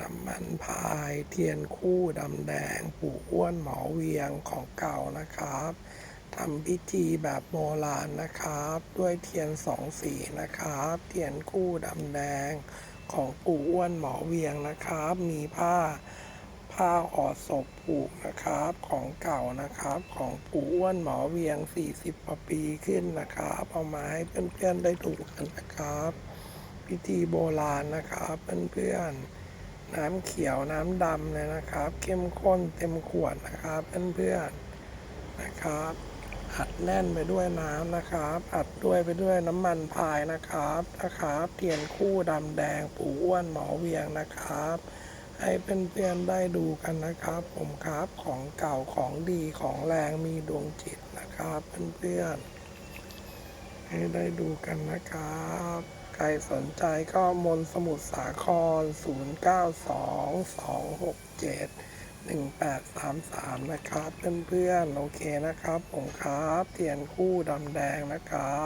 น้ำมันพายเทียนคู่ดำแดง ปู่อ้วนหมอเวียงของเก่านะครับทำพิธีแบบโบราณนะครับ ด้วยเทียนสองสีนะครับ เทียนคู่ดำแดงของปู่อ้วนหมอเวียงนะครับ มีผ้าผ้าห่อศพผูกนะครับของเก่านะครับ ของปู่อ้วนหมอเวียง 40กว่าปีขึ้นนะครับเอามาให้เพื่อนๆได้ดูกันนะครับ พิธีโบราณนะครับเพื่อนๆ น้ำเขียวน้ำดำเลยนะครับ เข้มข้นเต็มขวดนะครับเพื่อนๆนะครับ อัดแน่นไปด้วยน้ำนะครับ อัดด้วยไปด้วยน้ำมันพายนะครับนะครับ เทียนคู่ดำแดงปู่อ้วนหมอเวียงนะครับ ให้เพื่อนๆได้ดูกันนะครับ ผมครับของเก่าของดีของแรงมีดวงจิตนะครับเพื่อนๆให้ได้ดูกันนะครับ ใครสนใจก็มนสมุทรสาคร 092267 1833 นะครับ เพื่อนๆ โอเคนะครับ ผมครับ เตียนคู่ดำแดงนะครับ